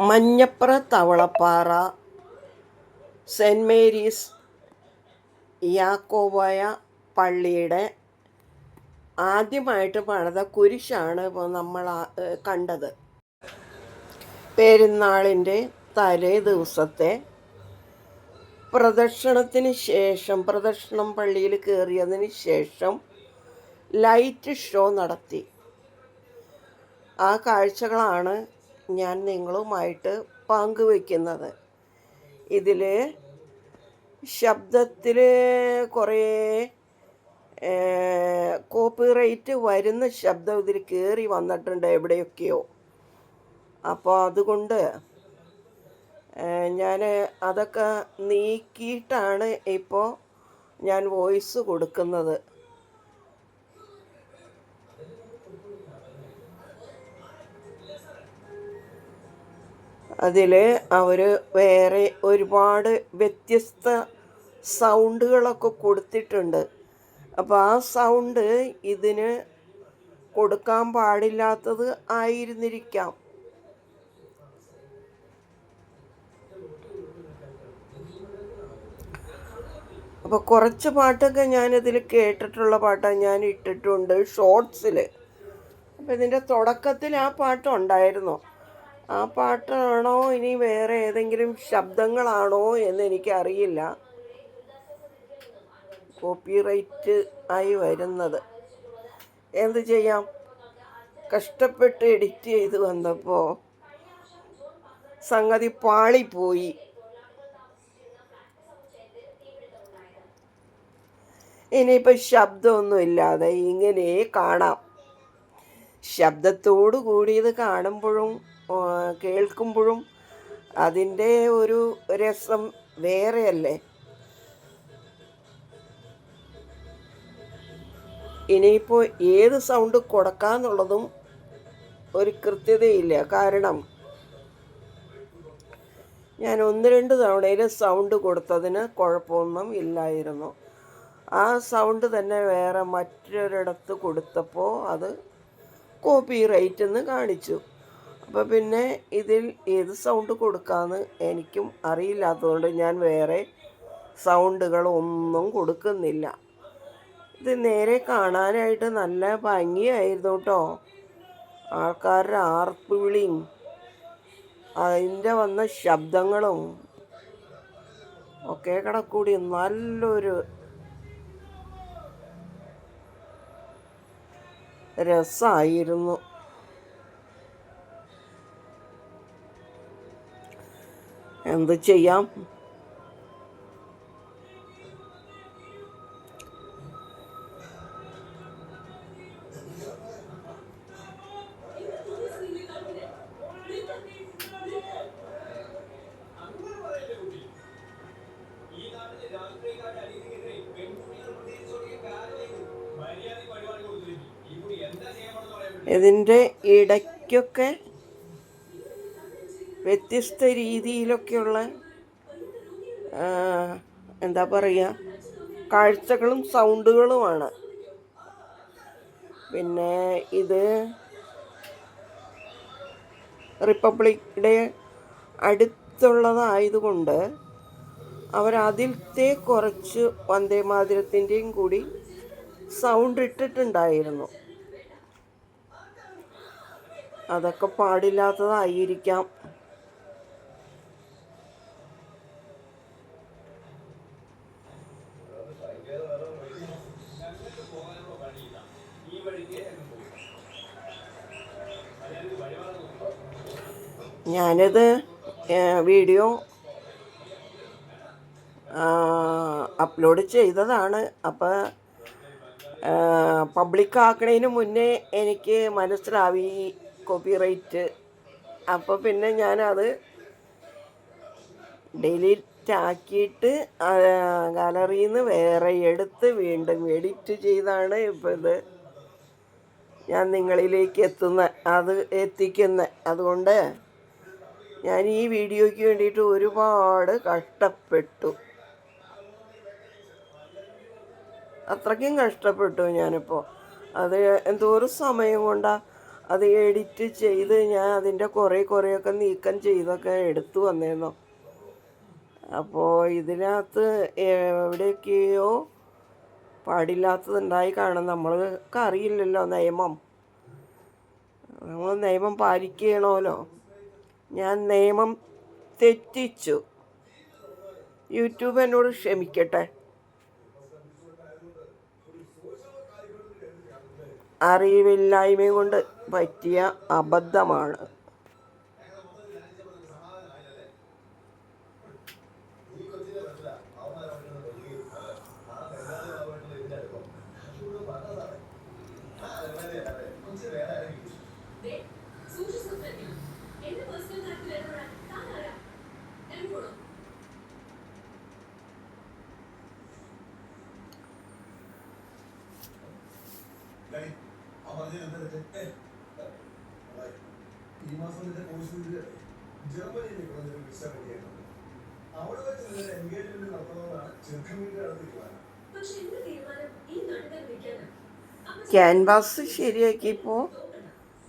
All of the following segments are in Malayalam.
മഞ്ഞപ്ര തവളപ്പാറ സെന്റ് മേരീസ് യാക്കോബായ പള്ളിയുടെ ആദ്യമായിട്ട് പണിത കുരിശാണ് ഇപ്പോൾ നമ്മൾ കണ്ടത്. പെരുന്നാളിന്റെ തലേ ദിവസത്തെ പ്രദക്ഷിണത്തിന് ശേഷം പ്രദക്ഷിണം പള്ളിയിൽ കയറിയതിന് ശേഷം ലൈറ്റ് ഷോ നടത്തി. ആ കാഴ്ചകളാണ് ഞാൻ നിങ്ങളുമായിട്ട് പങ്കുവയ്ക്കുന്നത് ഇതിൽ ശബ്ദത്തിൽ കുറേ കോപ്പിറൈറ്റ് വരുന്ന ശബ്ദം ഇതിൽ കയറി വന്നിട്ടുണ്ട് എവിടെയൊക്കെയോ. അപ്പോൾ അതുകൊണ്ട് ഞാൻ അതൊക്കെ നീക്കിയിട്ടാണ് ഇപ്പോൾ ഞാൻ വോയിസ് കൊടുക്കുന്നത്. അതിൽ അവർ വേറെ ഒരുപാട് വ്യത്യസ്ത സൗണ്ടുകളൊക്കെ കൊടുത്തിട്ടുണ്ട്. അപ്പോൾ ആ സൗണ്ട് ഇതിന് കൊടുക്കാൻ പാടില്ലാത്തത് ആയിരുന്നിരിക്കാം. അപ്പോൾ കുറച്ച് പാട്ടൊക്കെ ഞാനിതിൽ കേട്ടിട്ടുള്ള പാട്ടാണ് ഞാൻ ഇട്ടിട്ടുണ്ട് ഷോർട്സിൽ അപ്പോൾ ഇതിന്റെ തുടക്കത്തിൽ ആ പാട്ടുണ്ടായിരുന്നു ആ പാട്ടാണോ ഇനി വേറെ ഏതെങ്കിലും ശബ്ദങ്ങളാണോ എന്ന് എനിക്കറിയില്ല. കോപ്പിറൈറ്റ് ആയി വരുന്നത്. എന്ത് ചെയ്യാം? കഷ്ടപ്പെട്ട് എഡിറ്റ് ചെയ്ത് വന്നപ്പോൾ സംഗതി പാളിപ്പോയി. ഇനിയിപ്പോൾ ശബ്ദമൊന്നും ഇല്ലാതെ ഇങ്ങനെ കാണാം. ശബ്ദത്തോടു കൂടി ഇത് കാണുമ്പോഴും കേൾക്കുമ്പോഴും അതിന്റെ ഒരു രസം വേറെയല്ലേ? ഇനിയിപ്പോൾ ഏത് സൗണ്ട് കൊടുക്കാന്നുള്ളതും ഒരു കൃത്യതയില്ല. കാരണം ഞാൻ ഒന്ന് രണ്ട് തവണയിൽ സൗണ്ട് കൊടുത്തതിന് കുഴപ്പമൊന്നും ഇല്ലായിരുന്നു. ആ സൗണ്ട് തന്നെ വേറെ മറ്റൊരിടത്ത് കൊടുത്തപ്പോൾ അത് കോപ്പി റൈറ്റ് എന്ന് കാണിച്ചു. അപ്പോൾ പിന്നെ ഇതിൽ ഏത് സൗണ്ട് കൊടുക്കാമെന്ന് എനിക്കും അറിയില്ലാത്തതുകൊണ്ട് ഞാൻ വേറെ സൗണ്ടുകളൊന്നും കൊടുക്കുന്നില്ല. ഇത് നേരെ കാണാനായിട്ട് നല്ല ഭംഗിയായിരുന്നു കേട്ടോ ആൾക്കാരുടെ ആർപ്പുവിളിയും അതിന്റെ വന്ന ശബ്ദങ്ങളും ഒക്കെ കിടക്കൂടി നല്ലൊരു രസമായിരുന്നു എന്ത് ചെയ്യാം? ഇതിന്റെ ഇടയ്ക്കൊക്കെ വ്യത്യസ്ത രീതിയിലൊക്കെയുള്ള എന്താ പറയുക കാഴ്ചകളും സൗണ്ടുകളുമാണ്. പിന്നെ ഇത് റിപ്പബ്ലിക് ഡേ അടുത്തുള്ളതായതുകൊണ്ട് അവരതിലത്തെ കുറച്ച് വന്ദേമാതരത്തിന്റെയും കൂടി സൗണ്ട് ഇട്ടിട്ടുണ്ടായിരുന്നു അതൊക്കെ പാടില്ലാത്തതായിരിക്കാം. ഞാനിത് വീഡിയോ അപ്ലോഡ് ചെയ്തതാണ്. അപ്പോൾ പബ്ലിക് ആക്കണതിന് മുന്നേ എനിക്ക് മനസ്സിലാവി കോപ്പിറൈറ്റ്. അപ്പോൾ പിന്നെ ഞാനത് ഡിലീറ്റ് ആക്കിയിട്ട് ഗാലറിയിൽ നിന്ന് വേറെ എടുത്ത് വീണ്ടും എഡിറ്റ് ചെയ്താണ് ഇപ്പോൾ ഇത്. ഞാൻ നിങ്ങളിലേക്ക് എത്തുന്ന അത് എത്തിക്കുന്ന. അതുകൊണ്ട് ഞാൻ ഈ വീഡിയോയ്ക്ക് വേണ്ടിയിട്ട് ഒരുപാട് കഷ്ടപ്പെട്ടു. അത്രയ്ക്കും കഷ്ടപ്പെട്ടു ഞാനിപ്പോൾ അത് എന്തോരം സമയം കൊണ്ടാണ് അത് എഡിറ്റ് ചെയ്ത് ഞാൻ അതിന്റെ കുറേ കുറേയൊക്കെ നീക്കം ചെയ്തൊക്കെ എടുത്തു വന്നേന്നോ. അപ്പോൾ ഇതിനകത്ത് എവിടെയൊക്കെയോ പാടില്ലാത്തതുണ്ടായി കാണും. നമ്മൾക്ക് അറിയില്ലല്ലോ നിയമം. നമ്മൾ നിയമം പാലിക്കണമല്ലോ ഞാൻ നിയമം തെറ്റിച്ചു. യൂട്യൂബ് എന്നോട് ക്ഷമിക്കട്ടെ. അറിവില്ലായ്മ കൊണ്ട് പറ്റിയ അബദ്ധമാണ്. ഈ മാസം എന്റെ കോഴ്സിൽ ജർമ്മനിയിലേക്ക് നിനക്ക് വിസ റെഡിയായിട്ടുണ്ട് അവിടെ വെച്ച് നിന്റെ എൻഗേജ്മെന്റ് നടത്തണമെന്നാണ് വീട്ടുകാരുടെ തീരുമാനം? ക്യാൻവാസ് ശരിയാക്കിയപ്പോൾ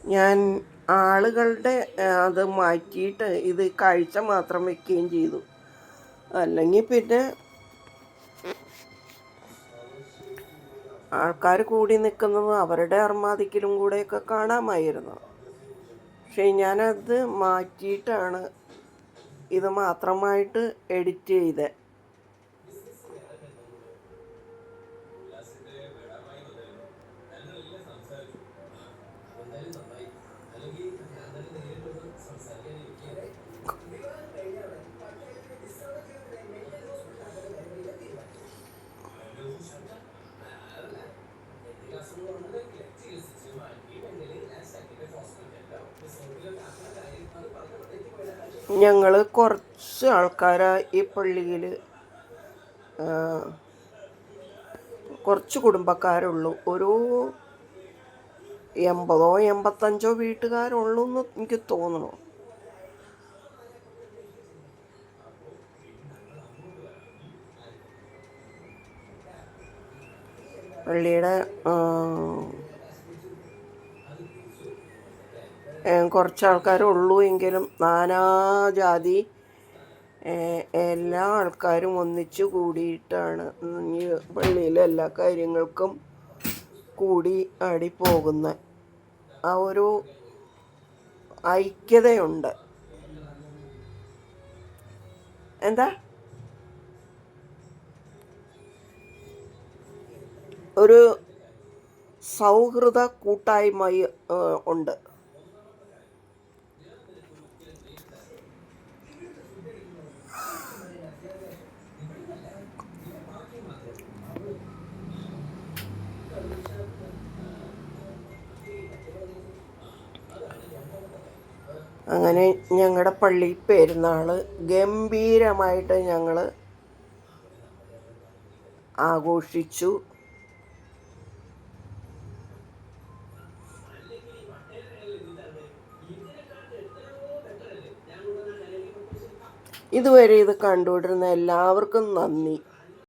ഞാൻ ആളുകളുടെ അത് മാറ്റിയിട്ട് ഇത് കാഴ്ച മാത്രം വെക്കുകയും ചെയ്തു. അല്ലെങ്കിൽ പിന്നെ ആൾക്കാർ കൂടി നിൽക്കുന്നത് അവരുടെ അർമാദിക്കലും കൂടെയൊക്കെ കാണാമായിരുന്നു. പക്ഷേ ഞാനത് മാറ്റിയിട്ടാണ് ഇത് മാത്രമായിട്ട് എഡിറ്റ് ചെയ്തത്. ഞങ്ങൾ കുറച്ച് ആൾക്കാരാ ഈ പള്ളിയിൽ കുറച്ച് കുടുംബക്കാരുള്ളൂ. ഒരു എൺപതോ എൺപത്തഞ്ചോ വീട്ടുകാരുള്ളൂ എന്ന് എനിക്ക് തോന്നുന്നു. പള്ളിയുടെ ആ, ഏ, കുറച്ച് ആൾക്കാരേ ഉള്ളൂ എങ്കിലും നാനാജാതി എല്ലാ ആൾക്കാരും ഒന്നിച്ചു കൂടിയിട്ടാണ് ഈ പള്ളിയിലെ എല്ലാ കാര്യങ്ങൾക്കും കൂടി ആടി പോകുന്ന ആ ഒരു ഐക്യതയുണ്ട്. എന്താ? ഒരു സൗഹൃദ കൂട്ടായ്മ ഉണ്ട്. അങ്ങനെ ഞങ്ങളുടെ പള്ളി പെരുന്നാൾ ഗംഭീരമായിട്ട് ഞങ്ങൾ ആഘോഷിച്ചു. ഇതുവരെ ഇത് കണ്ടുകൊണ്ടിരുന്ന എല്ലാവർക്കും നന്ദി.